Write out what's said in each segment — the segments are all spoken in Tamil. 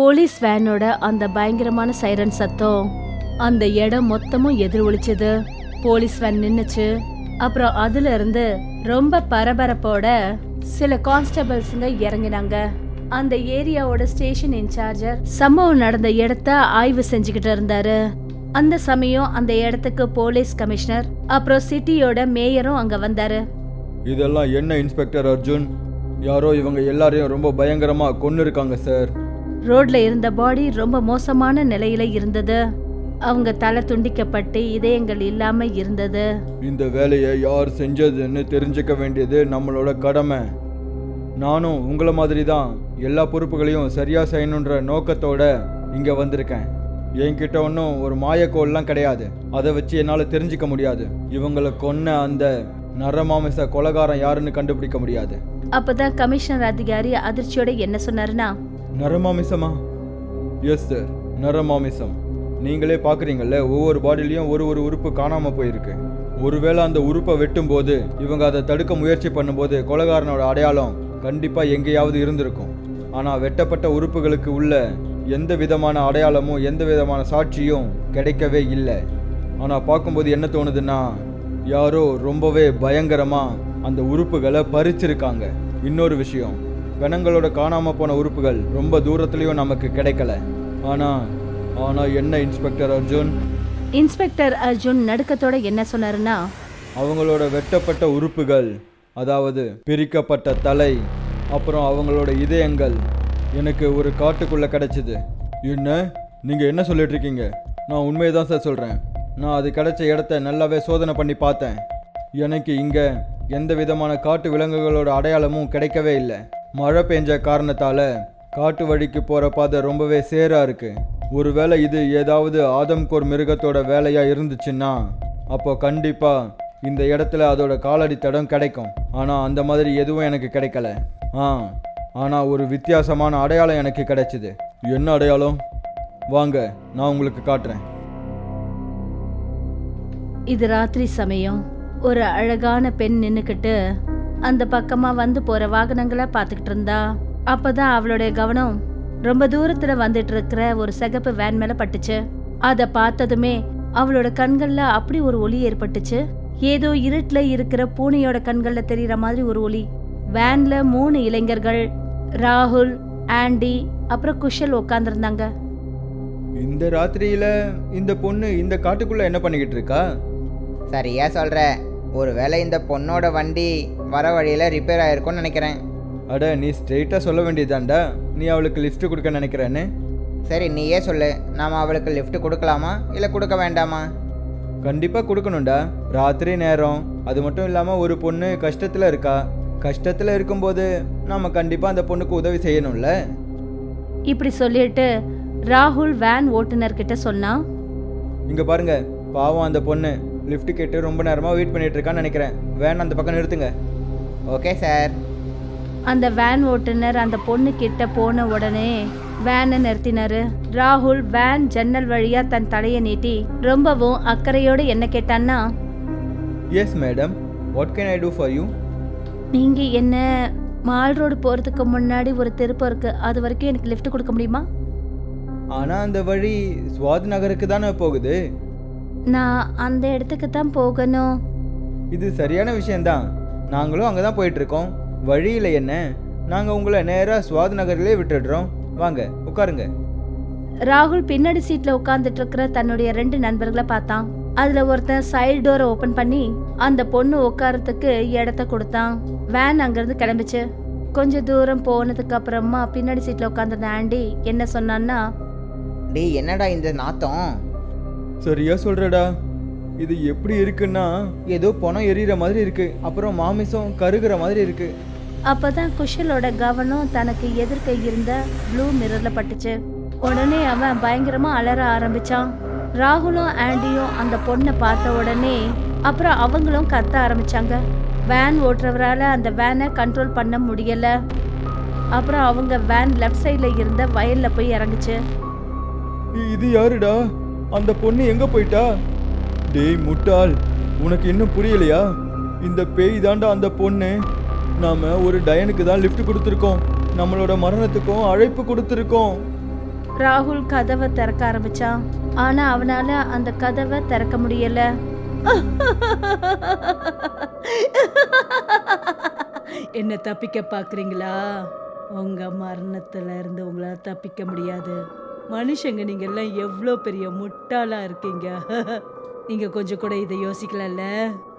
போலீஸ் வேனோட அந்த பயங்கரமான சைரன் சத்தம் அந்த இடம் மொத்தமும் எதிரொலிச்சது. Police van நின்னுச்சு. அப்புறம் அதுல இருந்து ரொம்ப பரபரப்போட சில கான்ஸ்டபிள்ஸுங்க இறங்கினாங்க. அந்த ஏரியாவோட ஸ்டேஷன் இன்சார்ஜர் சம்பவம் நடந்த இடத்த ஆய்வு செஞ்சுக்கிட்டு இருந்தாரு. அந்த சமயம் அந்த இடத்துக்கு போலீஸ் கமிஷனர் அப்புறம் சிட்டியோட மேயரும் அங்க வந்தாரு. இதெல்லாம் என்ன இன்ஸ்பெக்டர் அர்ஜுன்? யாரோ இவங்க எல்லாரையும் ரொம்ப பயங்கரமா கொன்னு இருக்காங்க சார். ரோட்ல இருந்த பாடி ரொம்ப மோசமான நிலையில இருந்தது. அவங்க தலை துண்டிக்கப்பட்டு இதயங்கள் இல்லாம இருந்தது. இந்த வேலையை யார் செஞ்சதுன்னு தெரிஞ்சுக்க வேண்டியது நம்மளோட கடமை. நானும் உங்களை மாதிரி தான் எல்லா பொறுப்புகளையும் சரியா செய்யணுன்ற நோக்கத்தோட இங்க வந்திருக்கேன். என்கிட்ட ஒன்றும் ஒரு மாயக்கோல்லாம் கிடையாது. அதை வச்சு என்னால் தெரிஞ்சுக்க முடியாது. இவங்களை கொன்ன அந்த நரமாமிச கொலகாரன் யாருன்னு கண்டுபிடிக்க முடியாது. அப்பதான் கமிஷனர் அதிகாரி அதிர்ச்சியோட என்ன சொன்னாருன்னா நரமாமிசமா? Yes sir நரமாமிசம். நீங்களே பார்க்குறீங்கல்ல ஒவ்வொரு பாடிலையும் ஒரு ஒரு உறுப்பு காணாமல் போயிருக்கு. ஒருவேளை அந்த உறுப்பை வெட்டும்போது இவங்க அதை தடுக்க முயற்சி பண்ணும்போது கொலகாரனோட அடையாளம் கண்டிப்பாக எங்கேயாவது இருந்திருக்கும். ஆனால் வெட்டப்பட்ட உறுப்புகளுக்கு உள்ள எந்த விதமான அடையாளமும் எந்த விதமான சாட்சியும் கிடைக்கவே இல்லை. ஆனால் பார்க்கும்போது என்ன தோணுதுன்னா யாரோ ரொம்பவே பயங்கரமாக அந்த உறுப்புகளை பறிச்சிருக்காங்க. இன்னொரு விஷயம். பிணங்களோட காணாம போன உறுப்புகள் ரொம்ப தூரத்துலயும் நமக்கு கிடைக்கல. ஆனா ஆனா என்ன இன்ஸ்பெக்டர் அர்ஜுன்? இன்ஸ்பெக்டர் அர்ஜுன் நடுக்கத்தோட என்ன சொன்னாருன்னா அவங்களோட வெட்டப்பட்ட உறுப்புகள் அதாவது பிரிக்கப்பட்ட தலை அப்புறம் அவங்களோட இதயங்கள் எனக்கு ஒரு காட்டுக்குள்ள கிடைச்சிது. என்ன? நீங்க என்ன சொல்லிட்டு இருக்கீங்க? நான் உண்மையை தான் சார் சொல்றேன். நான் அது கிடைச்ச இடத்த நல்லாவே சோதனை பண்ணி பார்த்தேன். எனக்கு இங்க எந்த விதமான காட்டு விலங்குகளோட அடையாளமும் கிடைக்கவே இல்லை. மழை பெஞ்ச காரணத்தால் காட்டு வழிக்கு போகிற பாதை ரொம்பவே சேராக இருக்குது ஒருவேளை இது ஏதாவது ஆதம்கோர் மிருகத்தோட வேலையாக இருந்துச்சுன்னா அப்போ கண்டிப்பாக இந்த இடத்துல அதோட காலடி தடம் கிடைக்கும். ஆனால் அந்த மாதிரி எதுவும் எனக்கு கிடைக்கல. ஆ ஆனால் ஒரு வித்தியாசமான அடையாளம் எனக்கு கிடைச்சிது. என்ன அடையாளம்? வாங்க நான் உங்களுக்கு காட்டுறேன். இது ராத்திரி சமயம். ஒரு அழகான பெண் நின்றுக்கிட்டு அந்த பக்கமா வந்து போற வாகனங்களை பார்த்துக்கிட்டு இருந்தா. அப்பதான் அவளுடைய கவனம் ரொம்ப தூரத்துல வந்துட்டு இருக்கிற ஒரு சிகப்பு வேன் மேல பட்டுச்சு. அத பார்த்ததுமே அவளோட கண்கள்ல அப்படி ஒரு ஒளி ஏற்பட்டுச்சு. ஏதோ இருட்டுல இருக்கிற பூனையோட கண்கள்ல தெரியற மாதிரி ஒரு ஒளி. வேன்ல மூணு இளைஞர்கள் ராகுல் ஆண்டி அப்புறம் குஷல் உட்காந்துருந்தாங்க இந்த ராத்திரியில இந்த பொண்ணு இந்த காட்டுக்குள்ள என்ன பண்ணிக்கிட்டு இருக்கா? சரியா சொல்கிற ஒருவேளை இந்த பொண்ணோட வண்டி வர வழியில் ரிப்பேர் ஆயிருக்கும்னு நினைக்கிறேன். அட நீ ஸ்ட்ரெயிட்டா சொல்ல வேண்டியதாண்டா நீ அவளுக்கு லிஃப்ட் கொடுக்க நினைக்கிறேன்னு? சரி நீயே சொல்லு. நாம் அவளுக்கு லிஃப்ட் கொடுக்கலாமா? இல்லை கொடுக்க வேண்டாமா? கண்டிப்பா கொடுக்கணும்டா. ராத்திரி நேரம். அது மட்டும் இல்லாம ஒரு பொண்ணு கஷ்டத்துல இருக்கா? கஷ்டத்துல இருக்கும்போது நாம கண்டிப்பா அந்த பொண்ணுக்கு உதவி செய்யணும்ல? இப்படி சொல்லிட்டு ராகுல் வேன் ஓட்டுநர் கிட்ட சொன்னான். இங்க பாருங்க. பாவம் அந்த பொண்ணு. லிஃப்ட் கேட்டு ரொம்ப நேரமா வெயிட் பண்ணிட்டு இருக்கான்னு நினைக்கிறேன். வேன் அந்த பக்கம் நிறுத்துங்க. Okay sir. அந்த வேன் ஓட்டுநர் அந்த பொண்ணு கிட்ட போன உடனே வேனை நிறுத்தினாரு. ராகுல் வேன் ஜன்னல் வழியா தன் தலையை நீட்டி ரொம்பவும் அக்கறையோட என்ன கேட்டான்னா yes madam what can I do for you நீங்க என்ன மால் ரோடு போறதுக்கு முன்னாடி ஒரு திருப்பம் இருக்கு அது வரைக்கும் எனக்கு லிஃப்ட் கொடுக்க முடியுமா? ஆனா அந்த வழி ஸ்வாத் நகருக்கு தானே போகுது. நான் அந்த இடத்துக்கு தான் போகணும். இது சரியான விஷயம்தான். நாங்களும் அங்கே தான் போயிட்டு இருக்கோம் வழியில் என்ன? நாங்கள் உங்களை நேராக ஸ்வாத் நகர்லேயே விட்டுடுறோம். வாங்க உட்காருங்க. ராகுல் பின்னாடி சீட்ல உட்கார்ந்துட்டு இருக்கிற தன்னுடைய ரெண்டு நண்பர்களை பார்த்தான். அதுல ஒருத்தன் சைடு டோரை ஓபன் பண்ணி அந்த பொண்ணு உட்காரத்துக்கு இடத்த கொடுத்தான். வேன் அங்கிருந்து கிளம்பிச்சு. கொஞ்ச தூரம் போனதுக்கு அப்புறமா பின்னாடி சீட்ல உட்காந்துருந்த ஆண்டி என்ன சொன்னான்னா டேய் என்னடா இந்த நாத்தம்? சரியா சொல்றடா. இது எப்படி இருக்குன்னா ஏதோ பணம் எரியிற மாதிரி இருக்கு. அப்புறம் மாமிசம் கருகிற மாதிரி இருக்கு. அப்பதான் குஷலோட கவனம் தனக்கு எதிர்க்க இருந்த ப்ளூ மிரர்ல பட்டுச்சு. உடனே அவன் பயங்கரமா அலற ஆரம்பிச்சான். ராகுலும் ஆண்டியும் அந்த பொண்ணை பார்த்த உடனே அப்புறம் அவங்களும் கத்த ஆரம்பிச்சாங்க. வேன் ஓட்டுறவரால அந்த வேனை கண்ட்ரோல் பண்ண முடியல. அப்புறம் அவங்க வேன் லெஃப்ட் சைடில் இருந்த வயல்ல போய் இறங்குச்சு. இது யாருடா? அந்த பொண்ணு எங்க போயிட்டா? டேய் முட்டாள். உனக்கு இன்னும் புரியலையா? இந்த பேய் தாண்டா அந்த பொண்ணு. நாம ஒரு டயனுக்கு தான் லிஃப்ட் கொடுத்துருக்கோம். நம்மளோட மரணத்துக்கும் அழைப்பு கொடுத்துருக்கோம். ராகுல் கதவை திறக்க ஆரம்பிச்சான் ஆனா அவனால அந்த கதவை திறக்க முடியல. என்ன தப்பிக்க பாக்குறீங்களா உங்க மரணத்துல இருந்து உங்களால தப்பிக்க முடியாது. மனுஷங்க நீங்க எல்லாம் எவ்வளோ பெரிய முட்டாளாக இருக்கீங்க? நீங்கள் கொஞ்சம் கூட இதை யோசிக்கலாம்ல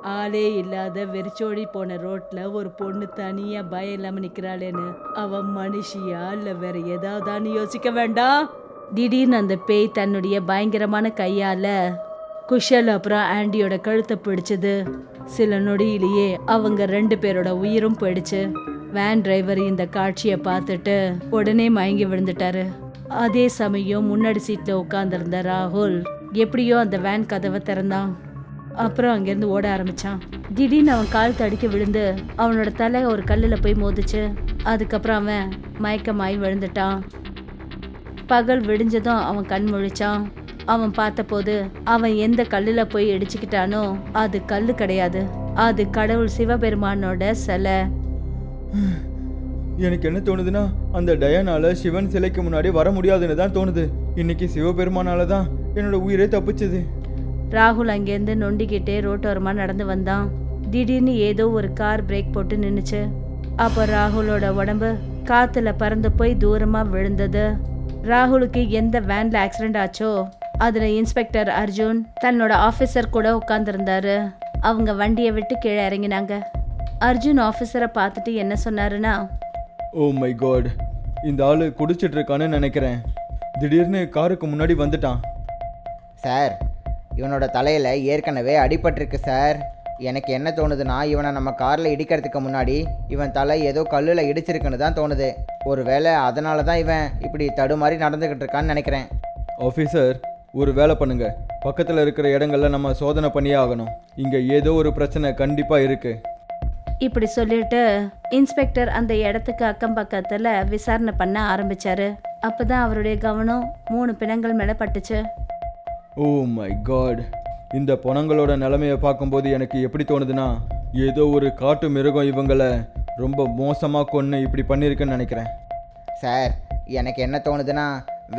ஆளே இல்லாத வெறிச்சோடி போன ரோட்டில் ஒரு பொண்ணு தனியாக பயம் இல்லாமல் நிற்கிறாளேன்னு அவன் மனுஷியா இல்லை வேற ஏதாவதான்னு யோசிக்க வேண்டாம். திடீர்னு அந்த பேய் தன்னுடைய பயங்கரமான கையால் குஷல் அப்புறம் ஆண்டியோட கழுத்தை பிடிச்சது. சில நொடியிலேயே அவங்க ரெண்டு பேரோட உயிரும் போயிடுச்சு. வேன் டிரைவர் இந்த காட்சியை பார்த்துட்டு உடனே மயங்கி விழுந்துட்டாரு. அதே சமயம் முன்னாடி சீட்டில் உட்காந்துருந்த ராகுல் எப்படியோ அந்த வேன் கதவை திறந்தான். அப்புறம் அங்கேருந்து ஓட ஆரம்பித்தான் திடீர்னு அவன் கால் தடுக்க விழுந்து அவனோட தலை ஒரு கல்லில் போய் மோதிச்சு. அதுக்கப்புறம் அவன் மயக்கமாயி விழுந்துட்டான். பகல் விடிஞ்சதும் அவன் கண் முழிச்சான். அவன் பார்த்தபோது அவன் எந்த கல்லில் போய் இடிச்சுக்கிட்டானோ அது கல் கிடையாது. அது கடவுள் சிவபெருமானோட சிலை. எனக்கு என்ன தோணுதுன்னா அந்த டயனால சிவன் சிலைக்கு முன்னாடி வர முடியாதுன்னு தான் தோணுது. இன்னைக்கு சிவபெருமானால தான் என்னோட உயிரே தப்பிச்சது. ராகுல் அங்கேருந்து நொண்டிக்கிட்டே ரோட்டோரமா நடந்து வந்தான். திடீர்னு ஏதோ ஒரு கார் பிரேக் போட்டு நின்னுச்சு. அப்போ ராகுலோட உடம்பு காத்துல பறந்து போய் தூரமா விழுந்தது. ராகுலுக்கு எந்த வேன்ல ஆக்சிடென்ட் ஆச்சோ அதுல இன்ஸ்பெக்டர் அர்ஜுன் தன்னோட ஆபீசர் கூட உட்காந்துருந்தாரு அவங்க வண்டியை விட்டு கீழே இறங்கினாங்க. அர்ஜுன் ஆபீசரை பார்த்துட்டு என்ன சொன்னாருன்னா ஓ மை காட் இந்த ஆளு குடிச்சிட்டு இருக்கான்னு நினைக்கிறேன். திடீர்னு காருக்கு முன்னாடி வந்துட்டான். சார் இவனோட தலையில் ஏற்கனவே அடிபட்டிருக்கு சார். எனக்கு என்ன தோணுதுன்னா இவனை நம்ம காரில் இடிக்கிறதுக்கு முன்னாடி இவன் தலை ஏதோ கல்லில் இடிச்சிருக்குன்னு தான் தோணுது. ஒருவேளை அதனால தான் இவன் இப்படி தடுமாறி நடந்துக்கிட்டு இருக்கான்னு நினைக்கிறேன். ஆஃபீஸர் ஒரு வேலை பண்ணுங்க. பக்கத்தில் இருக்கிற இடங்கள்ல நம்ம சோதனை பண்ணியே ஆகணும். இங்கே ஏதோ ஒரு பிரச்சனை கண்டிப்பாக இருக்கு. இப்படி சொல்லிட்டு இன்ஸ்பெக்டர் அந்த இடத்துக்கு அக்கம் பக்கத்துல விசாரணை பண்ண ஆரம்பிச்சாரு. அப்பதான் அவருடைய கவனம் மூணு பிணங்கள் மேல பட்டுச்சு. Oh my God. இந்த பொணங்களோட நிலைமையை பார்க்கும்போது எனக்கு எப்படி தோணுதுன்னா ஏதோ ஒரு காட்டு மிருகம் இவங்களை ரொம்ப மோசமாக கொன்று இப்படி பண்ணியிருக்குன்னு நினைக்கிறேன். சார் எனக்கு என்ன தோணுதுன்னா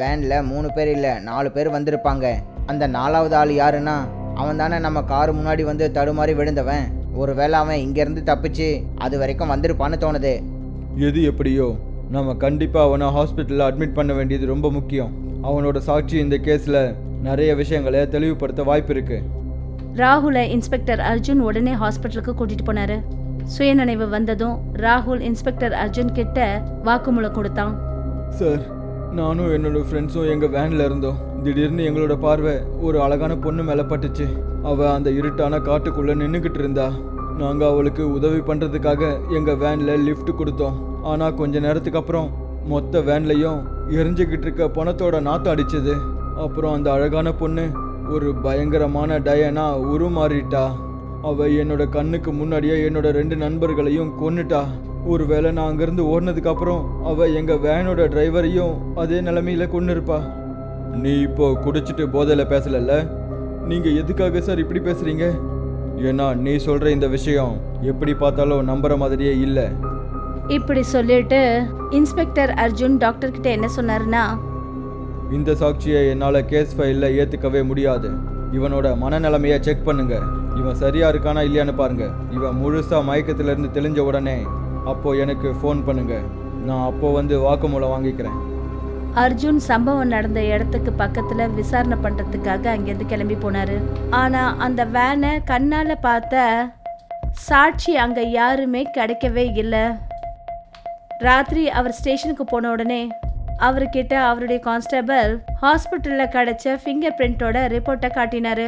வேனில் மூணு பேர் இல்லை நாலு பேர் வந்திருப்பாங்க. அந்த நாலாவது ஆள் யாருன்னா அவன் தானே நம்ம கார் முன்னாடி வந்து தடுமாறி விழுந்தவன். ஒருவேளை அவன் இங்கேருந்து தப்பிச்சு அது வரைக்கும் வந்திருப்பான்னு தோணுது. எது எப்படியோ நம்ம கண்டிப்பாக அவனை ஹாஸ்பிட்டலில் அட்மிட் பண்ண வேண்டியது ரொம்ப முக்கியம். அவனோட சாட்சி இந்த கேஸில் நிறைய விஷயங்களை தெளிவுபடுத்த வாய்ப்பு இருக்குது ராகுலை இன்ஸ்பெக்டர் அர்ஜுன் உடனே ஹாஸ்பிட்டலுக்கு கூட்டிட்டு போனாரு. சுயநினைவு வந்ததும் ராகுல் இன்ஸ்பெக்டர் அர்ஜுன் கிட்ட வாக்குமூலம் கொடுத்தான். சார் நானும் என்னோட ஃப்ரெண்ட்ஸும் எங்கள் வேனில் இருந்தோம். திடீர்னு எங்களோட பார்வை ஒரு அழகான பொண்ணு மேலே பட்டுச்சு. அவள் அந்த இருட்டான காட்டுக்குள்ளே நின்றுக்கிட்டு இருந்தா. நாங்கள் அவளுக்கு உதவி பண்ணுறதுக்காக எங்கள் வேனில் லிஃப்ட் கொடுத்தோம். ஆனால் கொஞ்ச நேரத்துக்கு அப்புறம் மொத்த வேன்லையும் எரிஞ்சுக்கிட்டு இருக்க பணத்தோட நாத்தம் அடிச்சது. அப்புறம் அந்த அழகான பொண்ணு ஒரு பயங்கரமான டயனா உருமாறிட்டா. அவ என்னோட கண்ணுக்கு முன்னாடியே என்னோட ரெண்டு நண்பர்களையும் கொன்னுட்டா. ஒருவேளை நான் அங்கிருந்து ஓடினதுக்கு அப்புறம் அவ எங்க வேனோட டிரைவரையும் அதே நிலைமையில கொண்டு இருப்பா நீ இப்போ குடிச்சிட்டு போதையில பேசலல்ல? நீங்க எதுக்காக சார் இப்படி பேசுறீங்க? ஏன்னா நீ சொல்ற இந்த விஷயம் எப்படி பார்த்தாலும் நம்புற மாதிரியே இல்லை. இப்படி சொல்லிட்டு இன்ஸ்பெக்டர் அர்ஜுன் டாக்டர் கிட்ட என்ன சொன்னாருன்னா? இந்த சாட்சியை என்னால் கேஸ் ஃபைலில் ஏற்றுக்கவே முடியாது. இவனோட மனநிலைமையை செக் பண்ணுங்க. இவன் சரியா இருக்கானா இல்லையான்னு பாருங்க. இவன் முழுசா மயக்கத்துல இருந்து தெளிஞ்ச உடனே அப்போ எனக்கு ஃபோன் பண்ணுங்க. நான் அப்போ வந்து வாக்குமூலம் வாங்கிக்கிறேன். அர்ஜுன் சம்பவம் நடந்த இடத்துக்கு பக்கத்துல விசாரணை பண்றதுக்காக அங்கேருந்து கிளம்பி போனாரு. ஆனா அந்த வேனை கண்ணால பார்த்த சாட்சி அங்க யாருமே கிடைக்கவே இல்லை. ராத்திரி அவர் ஸ்டேஷனுக்கு போன உடனே அவர்கிட்ட அவருடைய கான்ஸ்டபிள் ஹாஸ்பிட்டல்ல கிடைச்ச ஃபிங்கர் பிரிண்டோட ரிப்போர்ட்டை காட்டினாரு.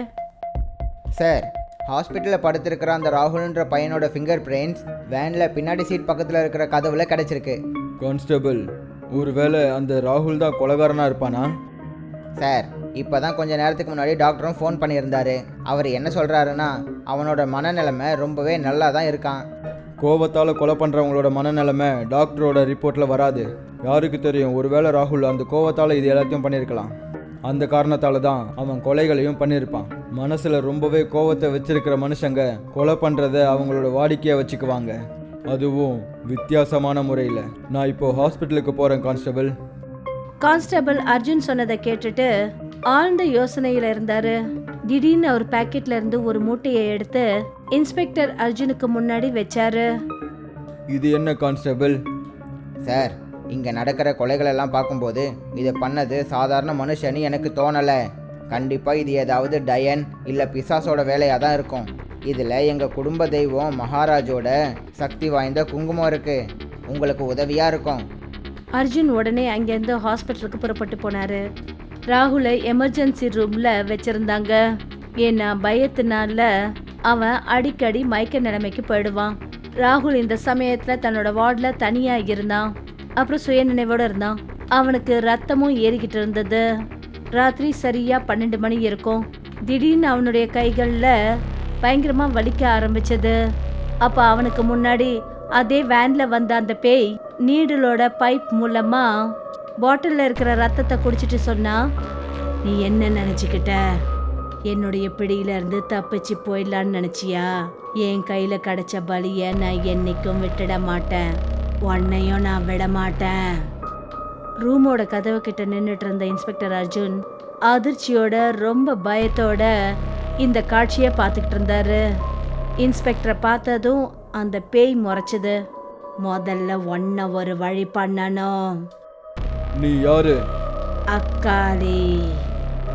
சார் ஹாஸ்பிட்டலில் படுத்திருக்கிற அந்த ராகுல்ன்ற பையனோட ஃபிங்கர் பிரிண்ட்ஸ் வேனில் பின்னாடி சீட் பக்கத்தில் இருக்கிற கதவுல கிடச்சிருக்கு. கான்ஸ்டபிள் ஒருவேளை அந்த ராகுல் தான் கொலகாரனா இருப்பானா? சார் இப்போ தான் கொஞ்ச நேரத்துக்கு முன்னாடி டாக்டரும் ஃபோன் பண்ணியிருந்தாரு. அவர் என்ன சொல்கிறாருன்னா அவனோட மனநிலைமை ரொம்பவே நல்லா தான் இருக்கான். கோவத்தால் கொலை பண்ணுறவங்களோட மனநிலைமை டாக்டரோட ரிப்போர்ட்டில் வராது. யாருக்கு தெரியும் ஒருவேளை ராகுல் அந்த கோவத்தால் இது எல்லாத்தையும் பண்ணியிருக்கலாம். அந்த காரணத்தால தான் அவன் கொலைகளையும் பண்ணியிருப்பான். மனசில் ரொம்பவே கோவத்தை வச்சிருக்கிற மனுஷங்க கொலை பண்ணுறத அவங்களோட வாடிக்கையாக வச்சுக்குவாங்க. அதுவும் வித்தியாசமான முறையில். நான் இப்போ ஹாஸ்பிட்டலுக்கு போகிறேன் கான்ஸ்டபிள். கான்ஸ்டபிள் அர்ஜுன் சொன்னதை கேட்டுட்டு ஆழ்ந்த யோசனையில இருந்தாரு. திடீர்னு அவர் பாக்கெட்ல இருந்து ஒரு மூட்டையை எடுத்து இன்ஸ்பெக்டர் அர்ஜுனுக்கு முன்னாடி வச்சாரு. இது என்ன கான்ஸ்டபிள்? சார் இங்கே நடக்கிற கொலைகளெல்லாம் பார்க்கும்போது இதை பண்ணது சாதாரண மனுஷன்னு எனக்கு தோணலை. கண்டிப்பாக இது ஏதாவது டயன் இல்லை பிசாசோட வேலையாக தான் இருக்கும். இதில் எங்கள் குடும்ப தெய்வம் மகாராஜோட சக்தி வாய்ந்த குங்குமம் இருக்குது உங்களுக்கு உதவியாக இருக்கும். அர்ஜுன் உடனே அங்கேருந்து ஹாஸ்பிட்டலுக்கு புறப்பட்டு போனாரு. ராகுலை எமர்ஜென்சி ரூம்ல வச்சிருந்தாங்க. ஏன்னா பயத்தினால அவன் அடிக்கடி மயக்க நிலைமைக்கு போயிடுவான். ராகுல் இந்த சமயத்துல தன்னோட வார்டில் தனியா இருந்தான். அப்புறம் சுயநினைவோட இருந்தான். அவனுக்கு ரத்தமும் ஏறிக்கிட்டு இருந்தது. ராத்திரி சரியா பன்னெண்டு மணி இருக்கும். திடீர்னு அவனுடைய கைகளில் பயங்கரமா வலிக்க ஆரம்பிச்சது. அப்ப அவனுக்கு முன்னாடி அதே வேன்ல வந்த அந்த பேய் நீடலோட பைப் மூலமா பாட்டில்ல இருக்கிற ரத்தத்தை குடிச்சிட்டு சொன்னா நீ என்ன நினைச்சுக்கிட்ட? என்னுடைய பிடியில இருந்து தப்பிச்சு போயிடலான்னு நினைச்சியா? என் கையில கிடைச்ச பலிய நான் என்னைக்கும் விட்டுட மாட்டேன். உன்னையும் நான் விட மாட்டேன். ரூமோட கதவு கிட்ட நின்றுட்டு இருந்த இன்ஸ்பெக்டர் அர்ஜுன் அதிர்ச்சியோட ரொம்ப பயத்தோட இந்த காட்சியை பார்த்துக்கிட்டு இருந்தாரு. இன்ஸ்பெக்டரை பார்த்ததும் அந்த பேய் முறைச்சது. முதல்ல ஒன்ன ஒரு வழி பண்ணணும். நீ யாரு? அக்காளி.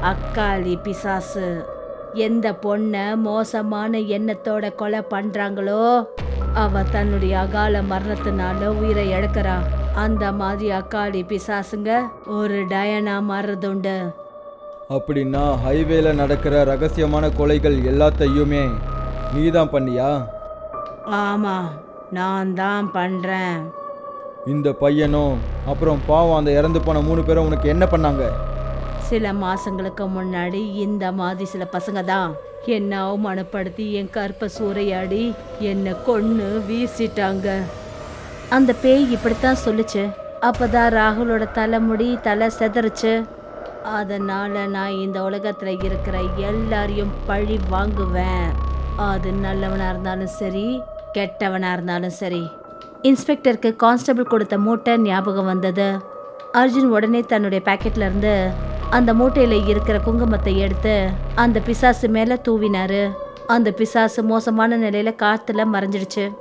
அக்காளி பிசாசு. எந்த பொண்ணை மோசமான எண்ணத்தோட கொலை பண்றாங்களோ அவ தன்னுடைய அகால மரணத்தினால உயிரை இழக்கிறா. அந்த மாதிரி அக்காளி பிசாசுங்க ஒரு டயனா மாறுறதுண்டு. அப்படின்னா ஹைவேல நடக்கிற ரகசியமான கொலைகள் எல்லாத்தையுமே நீ தான் பண்ணியா? ஆமா நான் தான் பண்றேன். இந்த பையனும் அப்புறம் பாவம் அந்த இறந்து போன மூணு பேரும் உனக்கு என்ன பண்ணாங்க? சில மாசங்களுக்கு முன்னாடி இந்த மாதிரி சில பசங்க தான் என்ன அவமானப்படுத்தி என் கற்பை சூறையாடி என்னை கொன்னு வீசிட்டாங்க. அந்த பேய் இப்படித்தான் சொல்லுச்சு. அப்பதான் ராகுலோட தலைமுடி தலை செதறுச்சு. அதனால நான் இந்த உலகத்துல இருக்கிற எல்லாரையும் பழி வாங்குவேன். அது நல்லவனா இருந்தாலும் சரி கெட்டவனா இருந்தாலும் சரி. இன்ஸ்பெக்டருக்கு கான்ஸ்டபிள் கொடுத்த மூட்டை ஞாபகம் வந்தது. அர்ஜுன் உடனே தன்னுடைய பாக்கெட்ல இருந்து அந்த மூட்டையில இருக்கிற குங்குமத்தை எடுத்து அந்த பிசாசு மேல தூவினாரு. அந்த பிசாசு மோசமான நிலையில காத்துல மறைஞ்சிடுச்சு.